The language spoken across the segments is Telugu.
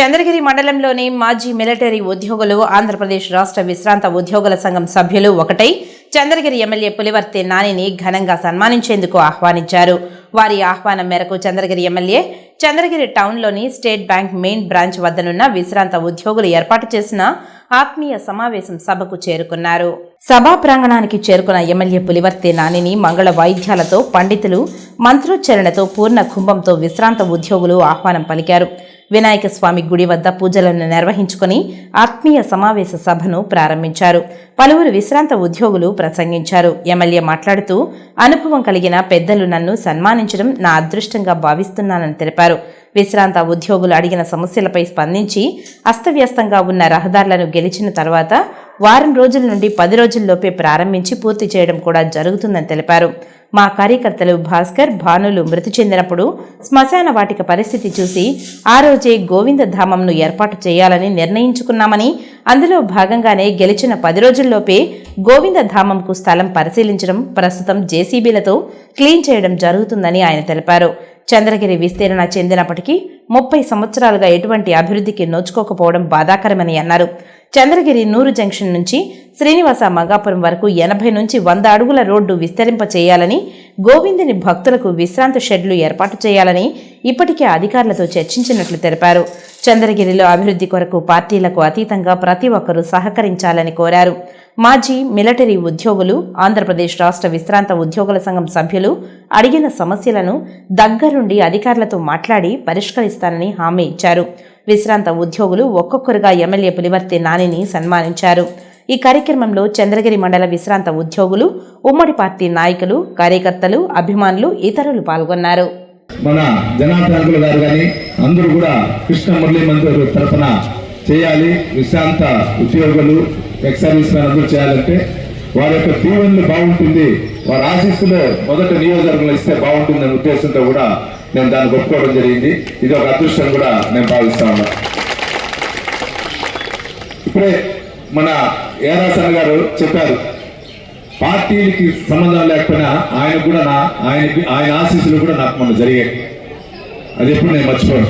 చంద్రగిరి మండలంలోని మాజీ మిలిటరీ ఉద్యోగులు ఆంధ్రప్రదేశ్ రాష్ట్ర విశ్రాంత ఉద్యోగుల సంఘం సభ్యులు ఒకటై చంద్రగిరి ఎమ్మెల్యే పులివర్తి నానిని ఘనంగా సన్మానించేందుకు ఆహ్వానించారు. వారి ఆహ్వానం మేరకు చంద్రగిరి ఎమ్మెల్యే చంద్రగిరి టౌన్లోని స్టేట్ బ్యాంక్ మెయిన్ బ్రాంచ్ వద్దనున్న విశ్రాంత ఉద్యోగులు ఏర్పాటు చేసిన ఆత్మీయ సమావేశం సభకు చేరుకున్నారు. సభా ప్రాంగణానికి చేరుకున్న ఎమ్మెల్యే పులివర్తి నానిని మంగళ వాయిద్యాలతో పండితులు మంత్రోచ్చరణతో పూర్ణ కుంభంతో విశ్రాంత ఉద్యోగులు ఆహ్వానం పలికారు. వినాయక స్వామి గుడి వద్ద పూజలను నిర్వహించుకుని ఆత్మీయ సమావేశ సభను ప్రారంభించారు. పలువురు విశ్రాంత ఉద్యోగులు ప్రసంగించారు. ఎమ్మెల్యే మాట్లాడుతూ అనుభవం కలిగిన పెద్దలు నన్ను సన్మానించడం నా అదృష్టంగా భావిస్తున్నానని తెలిపారు. విశ్రాంత ఉద్యోగులు అడిగిన సమస్యలపై స్పందించి అస్తవ్యస్తంగా ఉన్న రహదారులను గెలిచిన తర్వాత వారం రోజుల నుండి పది రోజుల్లోపే ప్రారంభించి పూర్తి చేయడం కూడా జరుగుతుందని తెలిపారు. మా కార్యకర్తలు భాస్కర్ భానులు మృతి చెందినప్పుడు శ్మశాన వాటిక పరిస్థితి చూసి ఆ రోజే గోవిందధామంను ఏర్పాటు చేయాలని నిర్ణయించుకున్నామని అందులో భాగంగానే గెలిచిన పది రోజుల్లోపే గోవిందధామంకు స్థలం పరిశీలించడం ప్రస్తుతం జేసీబీలతో క్లీన్ చేయడం జరుగుతుందని ఆయన తెలిపారు. చంద్రగిరి విస్తీర్ణ చెందినప్పటికీ ముప్పై సంవత్సరాలుగా ఎటువంటి అభివృద్ధికి నోచుకోకపోవడం బాధాకరమని అన్నారు. చంద్రగిరి నూరు జంక్షన్ నుంచి శ్రీనివాస మంగాపురం వరకు ఎనభై నుంచి వంద అడుగుల రోడ్డు విస్తరింప చేయాలని గోవిందుని భక్తులకు విశ్రాంతి షెడ్లు ఏర్పాటు చేయాలని ఇప్పటికే అధికారులతో చర్చించినట్లు తెలిపారు. చంద్రగిరిలో అభివృద్ధి కొరకు పార్టీలకు అతీతంగా ప్రతి ఒక్కరూ సహకరించాలని కోరారు. మాజీ మిలిటరీ ఉద్యోగులు ఆంధ్రప్రదేశ్ రాష్ట్ర విశ్రాంత ఉద్యోగుల సంఘం సభ్యులు అడిగిన సమస్యలను దగ్గరుండి అధికారులతో మాట్లాడి పరిష్కరిస్తానని హామీ ఇచ్చారు. విశ్రాంత ఉద్యోగులు ఒక్కొక్కరుగా ఎమ్మెల్యే పులివర్తి నానిని సన్మానించారు. ఈ కార్యక్రమంలో చంద్రగిరి మండల విశ్రాంత ఉద్యోగులు ఉమ్మడి పార్టీ నాయకులు కార్యకర్తలు అభిమానులు ఇతరులు పాల్గొన్నారు. మన జనార్దన్ గారు కానీ అందరూ కూడా కృష్ణ మురళీ మంత్రి తరఫున చేయాలి. విశ్రాంత ఉద్యోగులు ఎక్స్ సర్వీస్ మ్యాన్ అందరూ చేయాలంటే వారి యొక్క దీవెనలు బాగుంటుంది. వారి ఆశీస్సులు మొదట నియోజకవర్గంలో ఇస్తే బాగుంటుంది అనే ఉద్దేశంతో కూడా నేను దాన్ని ఒప్పుకోవడం జరిగింది. ఇది ఒక అదృష్టం కూడా నేను భావిస్తా ఉన్నా. ఇప్పుడే మన ఏరాసన్ గారు చెప్పారు. పార్టీలకి సంబంధం లేకపోయినా ఆయన కూడా నా ఆయన ఆయన ఆశీస్సులు కూడా నాకు మొన్న జరిగాయి. అది ఎప్పుడు నేను మర్చిపోను.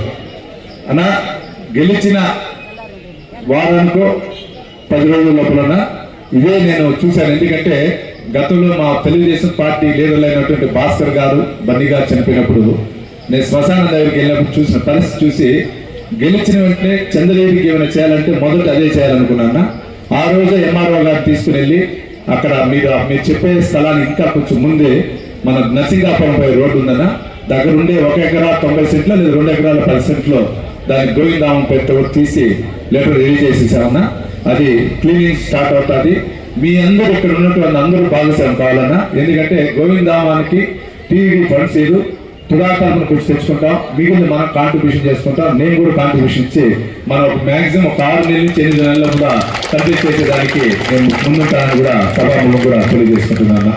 అన్నా గెలిచిన వారానికో పది రోజుల లోపలన ఇదే నేను చూశాను. ఎందుకంటే గతంలో మా తెలుగుదేశం పార్టీ లీడర్లు అయినటువంటి భాస్కర్ గారు బన్నీ గారు చనిపోయినప్పుడు నేను శ్మశానం దగ్గరికి వెళ్ళినప్పుడు చూసిన పరిస్థితి చూసి గెలిచిన వెంటనే చంద్రదేవికి ఏమైనా చేయాలంటే మొదట అదే చేయాలనుకున్నాను. ఆ రోజు ఎంఆర్ఓ గారు తీసుకుని వెళ్ళి అక్కడ మీరు మీరు చెప్పే స్థలానికి ఇంకా కొంచెం ముందే మన నర్సింగాపురం పోయే రోడ్డు ఉందన్న దగ్గర ఉండే ఒక ఎకరా తొంభై సెంట్లు లేదా రెండు ఎకరాల పది సెంట్లో దాని గోవిందామం పెట్టి తీసి లెటర్ రిలీజ్ చేసేసామన్నా. అది క్లీనింగ్ స్టార్ట్ అవుతుంది. మీ అందరూ ఇక్కడ ఉన్నటువంటి అందరూ భాగస్వామి కావాలన్నా. ఎందుకంటే గోవిందామానికి టీవీ ఫండ్స్ ఏదు తుడాకాలను కూర్చు తెచ్చుకుంటాం. మిగిలిన మనం కాంట్రిబ్యూషన్ చేసుకుంటాం. నేను కూడా కాంట్రిబ్యూషన్ ఇచ్చి మనం ఒక మాక్సిమం ఒక ఆరు నెలల నుంచి ఎనిమిది నెలల్లో కూడా కంప్లీట్ చేసేదానికి నేను ముందుంటానని కూడా సభాములు కూడా తెలియజేసుకుంటున్నాను.